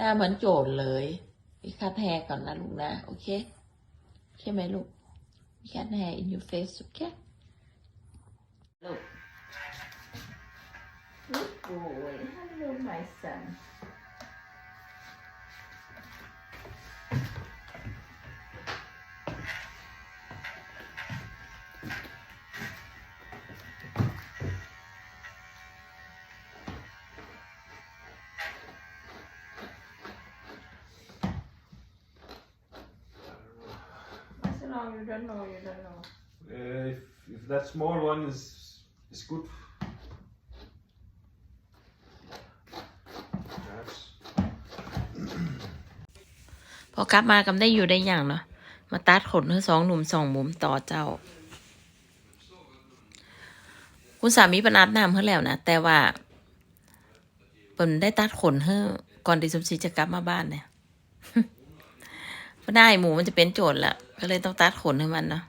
หน้าเหมือนโจทย์เลยมีคัดแฮร์ก่อนนะลูกนะ โอเค ใช่ไหมลูกมีคัดแฮร์ in your face โอเคลูก Good boy hello my son ไม่ใช่ no you don't know you don't know Uh, if, if that small one is is good. Perhaps. พอกลับมากำได้อยู่ได้อย่างเนาะมาตัดขนเธอสองหนุ่มสองมุมต่อเจ้า คุณสามีเป็นอาบน้ำเพื่อแล้วนะแต่ว่าเปิ่นได้ตัดขนเธอก่อนที่สมศรีจะกลับมาบ้านเนี่ย เพราะได้หมูมันจะเป็นโจทย์ละก็เลยต้องตัดขนให้มันเนาะ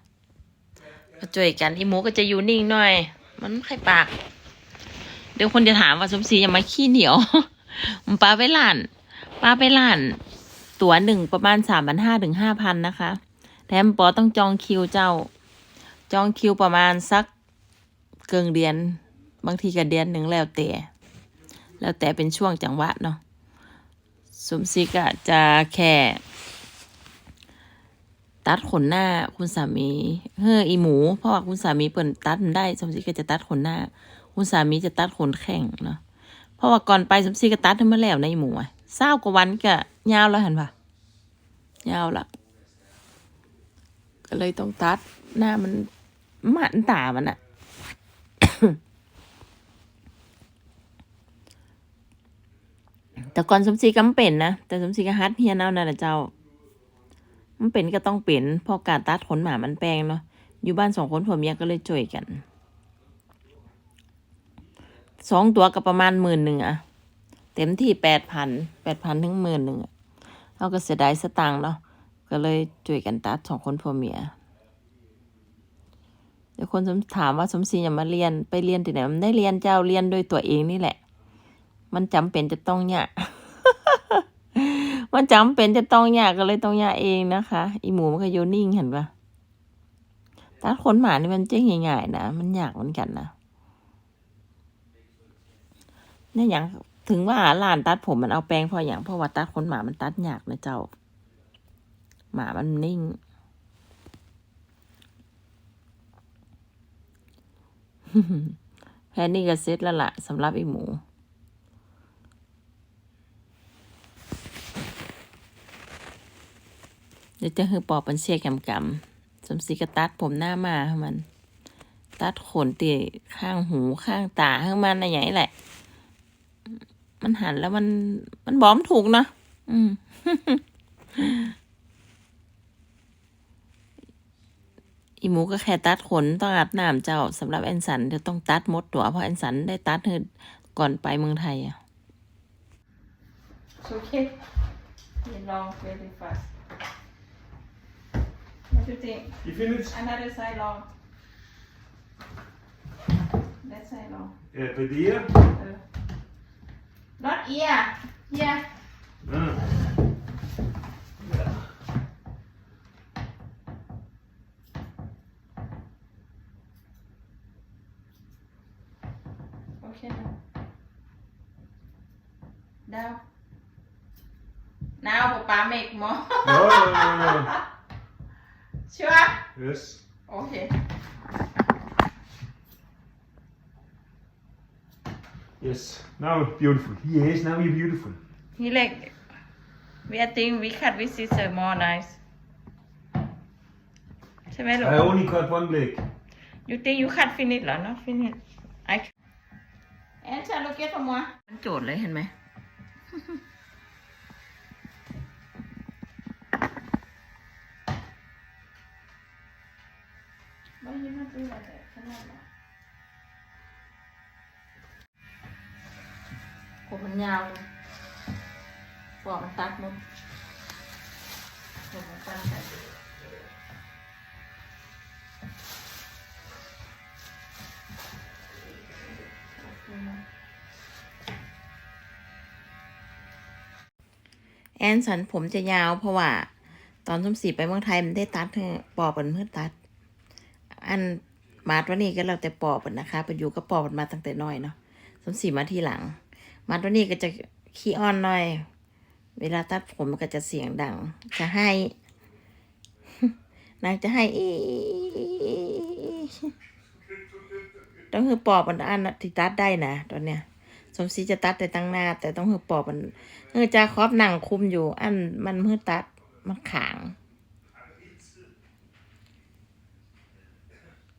ก็ช่วยกันอีหมูก็จะอยู่นิ่งหน่อย มันไม่ค่อยปาก เดี๋ยวคนจะถามว่าสมศรียังมาขี้เหนียว มันปลาไปหลานปลาไปหลาน ตั๋วหนึ่งประมาณสามพันห้าถึงห้าพันนะคะ แถมปอต้องจองคิวเจ้า จองคิวประมาณสักเกิงเดือน บางทีก็เดือนหนึ่งแล้วแต่แล้วแต่เป็นช่วงจังหวะเนาะสมศรีก็จะแค่ ตัดขนหน้าคุณสามีเฮ้ออีหมู เพราะว่าคุณสามีเปิ่นตัดมันได้สมศรีก็จะตัดขนหน้า คุณสามีจะตัดขนแข่งเนาะเพราะว่าก่อนไปสมศรีก็ตัดให้มาแล้วในหมูอะเศร้ากว่าวันก็ยาวแล้วเหันปะยาวละก็เลยต้องตัดหน้ามันมันตามันอะแต่ก่อนสมศรีก็เป็นนะแต่สมศรีก็ฮัดเฮียนเอานั่นแหละเจ้า มันเป็นก็ต้องเป็นพราะการตัดขนหมามันแปลงเนาะอยู่บ้านสองคนผัวเมียก็เลยจ่วยกันสองตัวก็ประมาณหมื่นหนึ่งอะเต็มที่แปดพันแปดพันถึงหมื่นหนึ่งเราก็เสียดายสตังค์เนาะก็เลยช่วยกันตัดสองคนผัวเมียเดี๋ยวคนสมถามว่าสมศรีอย่ามาเรียนไปเรียนที่ไหนมันได้เรียนเจ้าเรียนโดวยตัวเองนี่แหละ มันจำเป็นจะต้องเนี่ย มันจำเป็นจะต้องเนี่ยก็เลยต้องเนี่ยเองนะคะ อีหมูมันก็โยนิ่งเห็นปะตัดขนหมานี่มันเจ๊งง่ายๆนะ มันอยากเหมือนกันนะเนี่ยอย่างถึงว่าร้านตัดผมมันเอาแปรงพออย่างเพราะว่าตัดขนหมามันตัดอยากนะเจ้า หมามันนิ่งแค่นี้ก็เสร็จแล้วล่ะสำหรับไอหมู เดี๋ยวจะคือปอบเป็นเสียกำกำสมศรีก็ตัดผมหน้ามาให้มัน ตัดขนตีข้างหูข้างตาให้มันอะไรอย่างนี้แหละ มันหันแล้วมันมันบอมถูกเนาะอืมอีหมูก็แค่ตัดขนต้องอาบน้ำเจ้าสำหรับแอนสันจะต้องตัดหมดตัวเพราะแอนสันได้ตัดเธอก่อนไปเมืองไทยอะโอเคยินลอง very fast What do you think You finish? another side long that side long Yeah, by the ear? not ear yeah Ah. Okay. Now. Now Papa make more. No, no, no, no. Sure. Yes. Okay. Yes. Now beautiful. Yes, now you're beautiful. He like. We I think we cut with scissors more nice. ใช่ไหมลูก I only cut one leg. You think you cut finish เหรอ not finish I แอนชาลูกเกตมัวมันโจทย์เลยเห็นไหม ไม่ ผมมันยาวเลยปอกมันตัดหมดผมมันตัดไปแอนสันผมจะยาวเพราะว่า ตอนสมศรีไปเมืองไทยมันได้ตัดเธอปอบเป็นเพื่อตัด อันมาดวันนี้ก็เราแต่ปอบนนะคะไปอยู่กับปอบมันมาตั้งแต่น้อยเนาะสมศรีมาทีหลัง มาดวันนี้ก็จะขี้อ้อนหน่อย เวลาตัดผมก็จะเสียงดัง จะให้ นางจะให้อีต้องคือปอบมันอันที่ตัดได้นะตอนเนี้ย สมศรีจะตัดแต่ตั้งหน้า แต่ต้องคือปอบมันเออจะครอบหนังคุมอยู่ อันมันเพื่อตัดมันขาง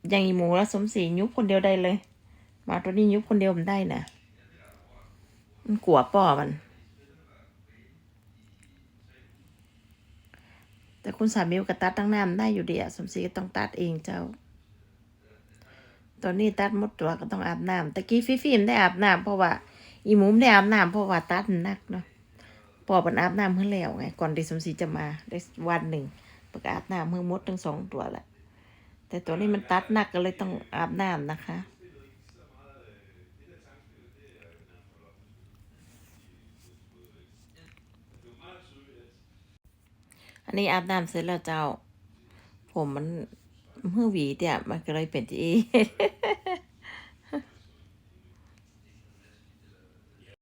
อย่างอีหมูแล้วสมศรียุบคนเดียวได้เลย มาตัวนี้ยุบคนเดียวมันได้นะ มันกลัวป่อมัน แต่คุณสามีก็ตัดตั้งน้ามันได้อยู่ดีอะสมศรีก็ต้องตัดเองเจ้า ตอนนี้ตัดหมดตัวก็ต้องอาบน้ำตะกี้ฟิฟิมนได้อาบน้ำเพราะว่า อีหมูมนได้อาบน้ำเพราะว่าตัดนหนักเนาะปอมันอาบน้ำเพื่อแล้วไงก่อนที่สมศรีจะมาได้วันหนึ่งปกอาบน้ำเพื่อมดทั้งสองตัวแหละแต่ตัวนี้มันตัดหนักก็เลยต้องอาบน้ำนะคะ อันนี้อาบน้ำเสร็จแล้วเจ้า ผมมันเมื่อหวีเนี่ยมันก็เลยเป็นที่